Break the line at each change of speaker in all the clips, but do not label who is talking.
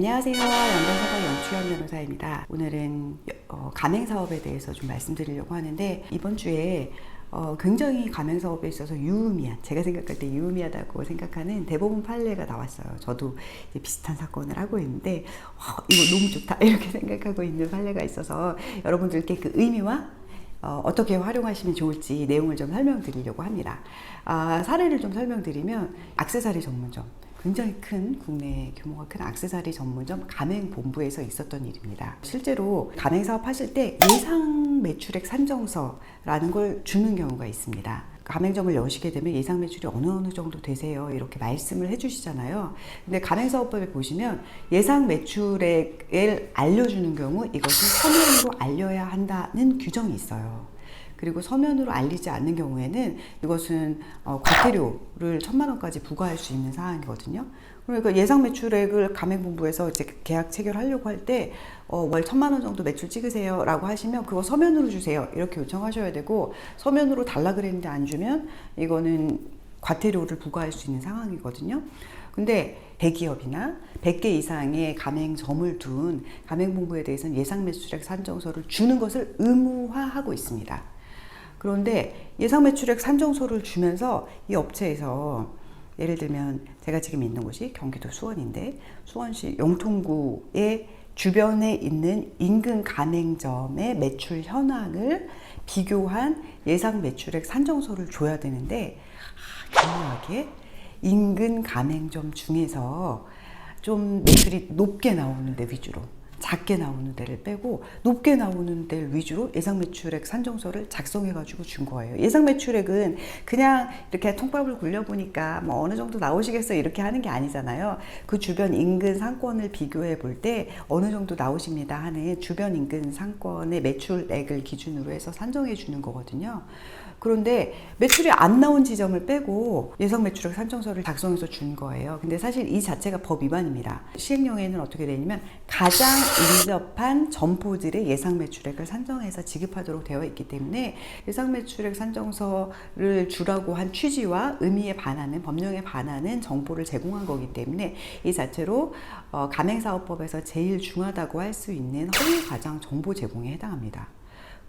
안녕하세요. 연변사과 연추현 변호사입니다. 오늘은 어, 가맹 사업에 대해서 좀 말씀드리려고 하는데 이번 주에 어, 굉장히 가맹 사업에 있어서 유의미한 제가 생각할 때 유의미하다고 생각하는 대법원 판례가 나왔어요. 저도 비슷한 사건을 하고 있는데 어, 이거 너무 좋다 이렇게 생각하고 있는 판례가 있어서 여러분들께 그 의미와 어, 어떻게 활용하시면 좋을지 내용을 좀 설명드리려고 합니다. 아, 사례를 좀 설명드리면 악세사리 전문점. 굉장히 큰 국내 규모가 큰 악세사리 전문점 가맹본부에서 있었던 일입니다. 실제로 가맹 사업 하실 때 예상 매출액 산정서라는 걸 주는 경우가 있습니다. 가맹점을 여시게 되면 예상 매출이 어느 어느 정도 되세요 이렇게 말씀을 해주시잖아요. 근데 가맹사업법에 보시면 예상 매출액을 알려주는 경우 이것을 서면으로 알려야 한다는 규정이 있어요. 그리고 서면으로 알리지 않는 경우에는 이것은 어, 과태료를 천만 원까지 부과할 수 있는 사항이거든요. 그러니까 예상 매출액을 가맹본부에서 이제 계약 체결하려고 할때 어, 월 천만 원 정도 매출 찍으세요라고 하시면 그거 서면으로 주세요 이렇게 요청하셔야 되고 서면으로 달라 그랬는데 안 주면 이거는 과태료를 부과할 수 있는 상황이거든요. 근데 대기업이나 100개 이상의 가맹점을 둔 가맹본부에 대해서는 예상 매출액 산정서를 주는 것을 의무화하고 있습니다. 그런데 예상 매출액 산정서를 주면서 이 업체에서 예를 들면 제가 지금 있는 곳이 경기도 수원인데 수원시 영통구의 주변에 있는 인근 가맹점의 매출 현황을 비교한 예상 매출액 산정서를 줘야 되는데 아, 교묘하게 인근 가맹점 중에서 좀 매출이 높게 나오는 데 위주로 작게 나오는 데를 빼고 높게 나오는 데를 위주로 예상 매출액 산정서를 작성해 가지고 준 거예요. 예상 매출액은 그냥 이렇게 통밥을 굴려 보니까 뭐 어느 정도 나오시겠어요 이렇게 하는 게 아니잖아요. 그 주변 인근 상권을 비교해 볼 때 어느 정도 나오십니다 하는 주변 인근 상권의 매출액을 기준으로 해서 산정해 주는 거거든요. 그런데 매출이 안 나온 지점을 빼고 예상 매출액 산정서를 작성해서 준 거예요. 근데 사실 이 자체가 법 위반입니다. 시행령에는 어떻게 되냐면 가장 인접한 점포들의 예상 매출액을 산정해서 지급하도록 되어 있기 때문에 예상 매출액 산정서를 주라고 한 취지와 의미에 반하는 법령에 반하는 정보를 제공한 거기 때문에 이 자체로 어, 가맹사업법에서 제일 중하다고 할 수 있는 허위 과장 정보 제공에 해당합니다.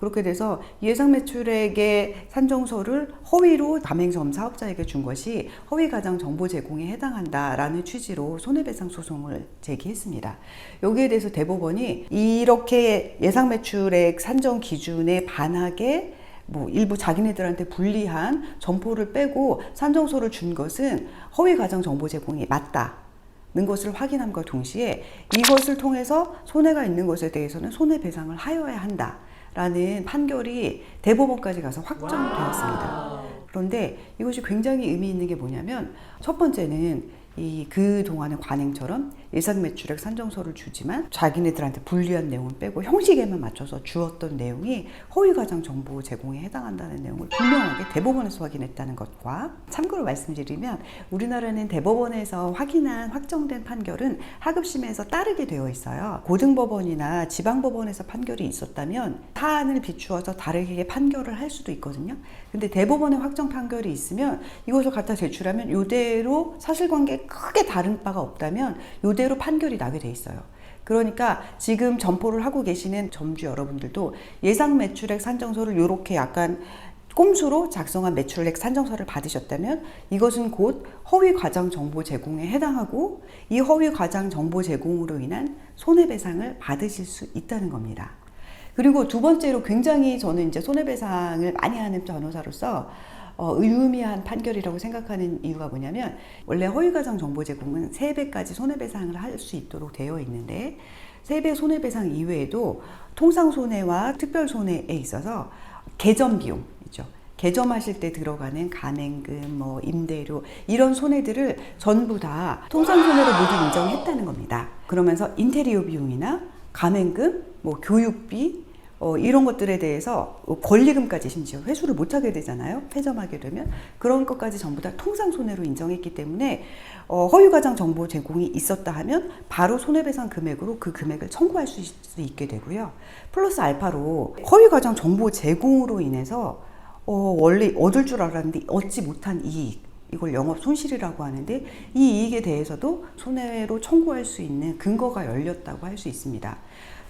그렇게 돼서 예상 매출액의 산정서를 허위로 가맹점 사업자에게 준 것이 허위 가장 정보 제공에 해당한다라는 취지로 손해배상 소송을 제기했습니다. 여기에 대해서 대법원이 이렇게 예상 매출액 산정 기준에 반하게 뭐 일부 자기네들한테 불리한 점포를 빼고 산정서를 준 것은 허위 가장 정보 제공이 맞다. 는 것을 확인함과 동시에 이것을 통해서 손해가 있는 것에 대해서는 손해배상을 하여야 한다. 라는 판결이 대법원까지 가서 확정되었습니다. 그런데 이것이 굉장히 의미 있는 게 뭐냐면 첫 번째는 이 그 동안의 관행처럼 예상 매출액 산정서를 주지만 자기네들한테 불리한 내용을 빼고 형식에만 맞춰서 주었던 내용이 허위 과장 정보 제공에 해당한다는 내용을 분명하게 대법원에서 확인했다는 것과 참고로 말씀드리면 우리나라는 대법원에서 확인한 확정된 판결은 하급심에서 따르게 되어 있어요. 고등법원이나 지방법원에서 판결이 있었다면 사안을 비추어서 다르게 판결을 할 수도 있거든요. 근데 대법원의 확정 판결이 있으면 이것을 갖다 제출하면 이대로 사실관계 크게 다른 바가 없다면 이대 로 판결이 나게 돼 있어요. 그러니까 지금 점포를 하고 계시는 점주 여러분들도 예상 매출액 산정서를 이렇게 약간 꼼수로 작성한 매출액 산정서를 받으셨다면 이것은 곧 허위 과장 정보 제공에 해당하고 이 허위 과장 정보 제공으로 인한 손해배상을 받으실 수 있다는 겁니다. 그리고 두 번째로 굉장히 저는 이제 손해배상을 많이 하는 변호사로서 어, 의미한 판결이라고 생각하는 이유가 뭐냐면 원래 허위가장 정보 제공은 세배까지 손해배상을 할 수 있도록 되어 있는데 세배 손해배상 이외에도 통상 손해와 특별 손해에 있어서 개점 비용 있죠. 개점하실 때 들어가는 가맹금, 뭐 임대료 이런 손해들을 전부 다 통상 손해로 모두 인정했다는 겁니다. 그러면서 인테리어 비용이나 가맹금, 뭐 교육비 어, 이런 것들에 대해서 권리금까지 심지어 회수를 못하게 되잖아요. 폐점하게 되면 그런 것까지 전부 다 통상 손해로 인정했기 때문에 어, 허위과장 정보 제공이 있었다 하면 바로 손해배상 금액으로 그 금액을 청구할 수 있, 게 되고요. 플러스 알파로 허위과장 정보 제공으로 인해서 어, 원래 얻을 줄 알았는데 얻지 못한 이익 이걸 영업 손실이라고 하는데 이 이익에 대해서도 손해로 청구할 수 있는 근거가 열렸다고 할 수 있습니다.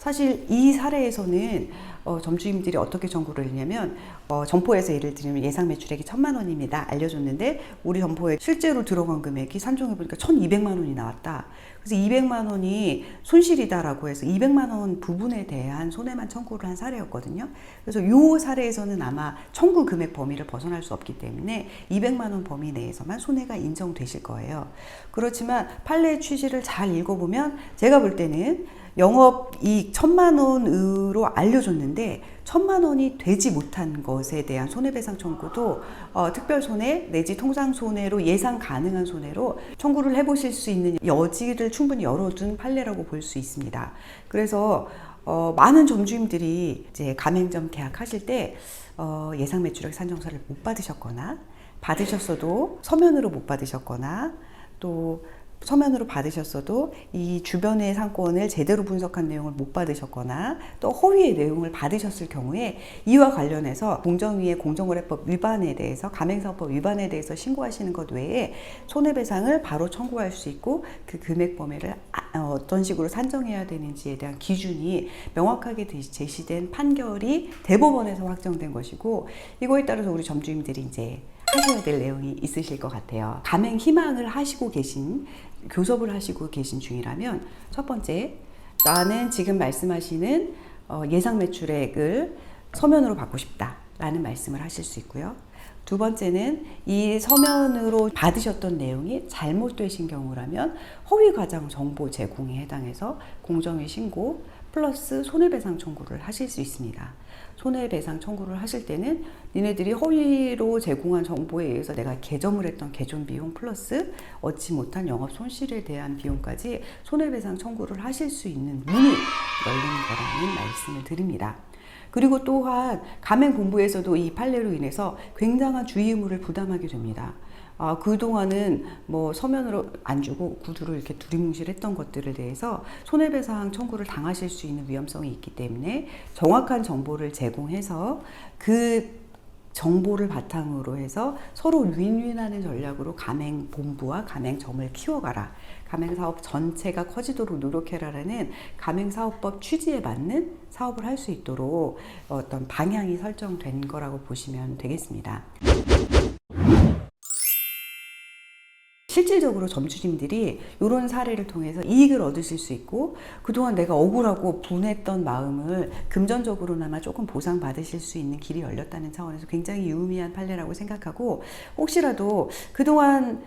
사실 이 사례에서는 어, 점주님들이 어떻게 청구를 했냐면 어, 점포에서 예를 들면 예상 매출액이 천만 원입니다 알려줬는데 우리 점포에 실제로 들어간 금액이 산정해 보니까 천이백만 원이 나왔다. 그래서 200만 원이 손실이다라고 해서 200만 원 부분에 대한 손해만 청구를 한 사례였거든요. 그래서 요 사례에서는 아마 청구 금액 범위를 벗어날 수 없기 때문에 200만 원 범위 내에서만 손해가 인정되실 거예요. 그렇지만 판례 취지를 잘 읽어보면 제가 볼 때는 영업 이익 천만 원으로 알려줬는데 천만 원이 되지 못한 것에 대한 손해배상 청구도 어, 특별 손해 내지 통상 손해로 예상 가능한 손해로 청구를 해보실 수 있는 여지를 충분히 열어둔 판례라고 볼 수 있습니다. 그래서 어, 많은 점주님들이 이제 가맹점 계약하실 때 어, 예상 매출액 산정서를 못 받으셨거나 받으셨어도 서면으로 못 받으셨거나 또 서면으로 받으셨어도 이 주변의 상권을 제대로 분석한 내용을 못 받으셨거나 또 허위의 내용을 받으셨을 경우에 이와 관련해서 공정위의 공정거래법 위반에 대해서 가맹사업법 위반에 대해서 신고하시는 것 외에 손해배상을 바로 청구할 수 있고 그 금액 범위를 아- 어, 어떤 식으로 산정해야 되는지에 대한 기준이 명확하게 대- 제시된 판결이 대법원에서 확정된 것이고 이거에 따라서 우리 점주님들이 이제 하셔야 될 내용이 있으실 것 같아요. 가맹 희망을 하시고 계신 교섭을 하시고 계신 중이라면 첫 번째 나는 지금 말씀하시는 어, 예상 매출액을 서면으로 받고 싶다라는 말씀을 하실 수 있고요. 두 번째는 이 서면으로 받으셨던 내용이 잘못되신 경우라면 허위 과장 정보 제공에 해당해서 공정위 신고 플러스 손해배상 청구를 하실 수 있습니다. 손해배상 청구를 하실 때는 니네들이 허위로 제공한 정보에 의해서 내가 개점을 했던 개점 비용 플러스 얻지 못한 영업 손실에 대한 비용까지 손해배상 청구를 하실 수 있는 문이 열린 거라는 말씀을 드립니다. 그리고 또한 가맹 본부에서도 이 판례로 인해서 굉장한 주의 의무를 부담하게 됩니다. 아, 그동안은 뭐 서면으로 안 주고 구두를 이렇게 두리뭉실 했던 것들에 대해서 손해배상 청구를 당하실 수 있는 위험성이 있기 때문에 정확한 정보를 제공해서 그 정보를 바탕으로 해서 서로 윈윈하는 전략으로 가맹 본부와 가맹점을 키워가라. 가맹 사업 전체가 커지도록 노력해라라는 가맹 사업법 취지에 맞는 사업을 할 수 있도록 어떤 방향이 설정된 거라고 보시면 되겠습니다. 실질적으로 점주님들이 이런 사례를 통해서 이익을 얻으실 수 있고 그동안 내가 억울하고 분했던 마음을 금전적으로나마 조금 보상받으실 수 있는 길이 열렸다는 차원에서 굉장히 유의미한 판례라고 생각하고 혹시라도 그동안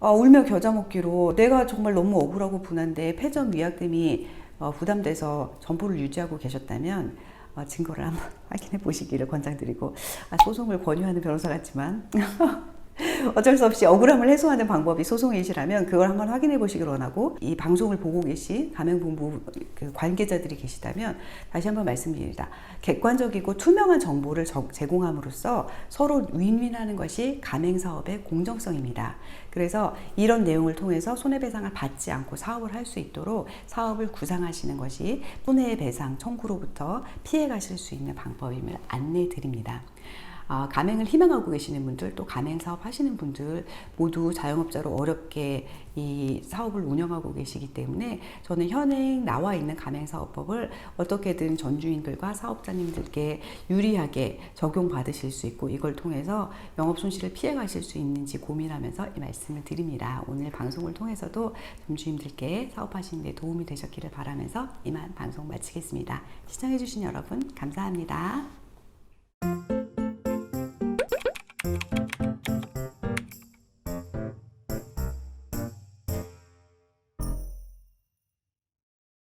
어, 울며 겨자 먹기로 내가 정말 너무 억울하고 분한데 패전 위약금이 어, 부담돼서 점포를 유지하고 계셨다면 어, 증거를 한번 확인해 보시기를 권장드리고 아, 소송을 권유하는 변호사 같지만 어쩔 수 없이 억울함을 해소하는 방법이 소송이시라면 그걸 한번 확인해 보시길 원하고 이 방송을 보고 계신 가맹본부 그 관계자들이 계시다면 다시 한번 말씀드립니다. 객관적이고 투명한 정보를 적- 제공함으로써 서로 윈윈하는 것이 가맹사업의 공정성입니다. 그래서 이런 내용을 통해서 손해배상을 받지 않고 사업을 할 수 있도록 사업을 구상하시는 것이 손해배상 청구로부터 피해 가실 수 있는 방법임을 안내해 드립니다. 아, 가맹을 희망하고 계시는 분들 또 가맹 사업 하시는 분들 모두 자영업자로 어렵게 이 사업을 운영하고 계시기 때문에 저는 현행 나와 있는 가맹 사업법을 어떻게든 전주인들과 사업자님들께 유리하게 적용 받으실 수 있고 이걸 통해서 영업 손실을 피해 가실 수 있는지 고민하면서 이 말씀을 드립니다. 오늘 방송을 통해서도 점주님들께 사업하시는 데 도움이 되셨기를 바라면서 이만 방송 마치겠습니다. 시청해 주신 여러분 감사합니다.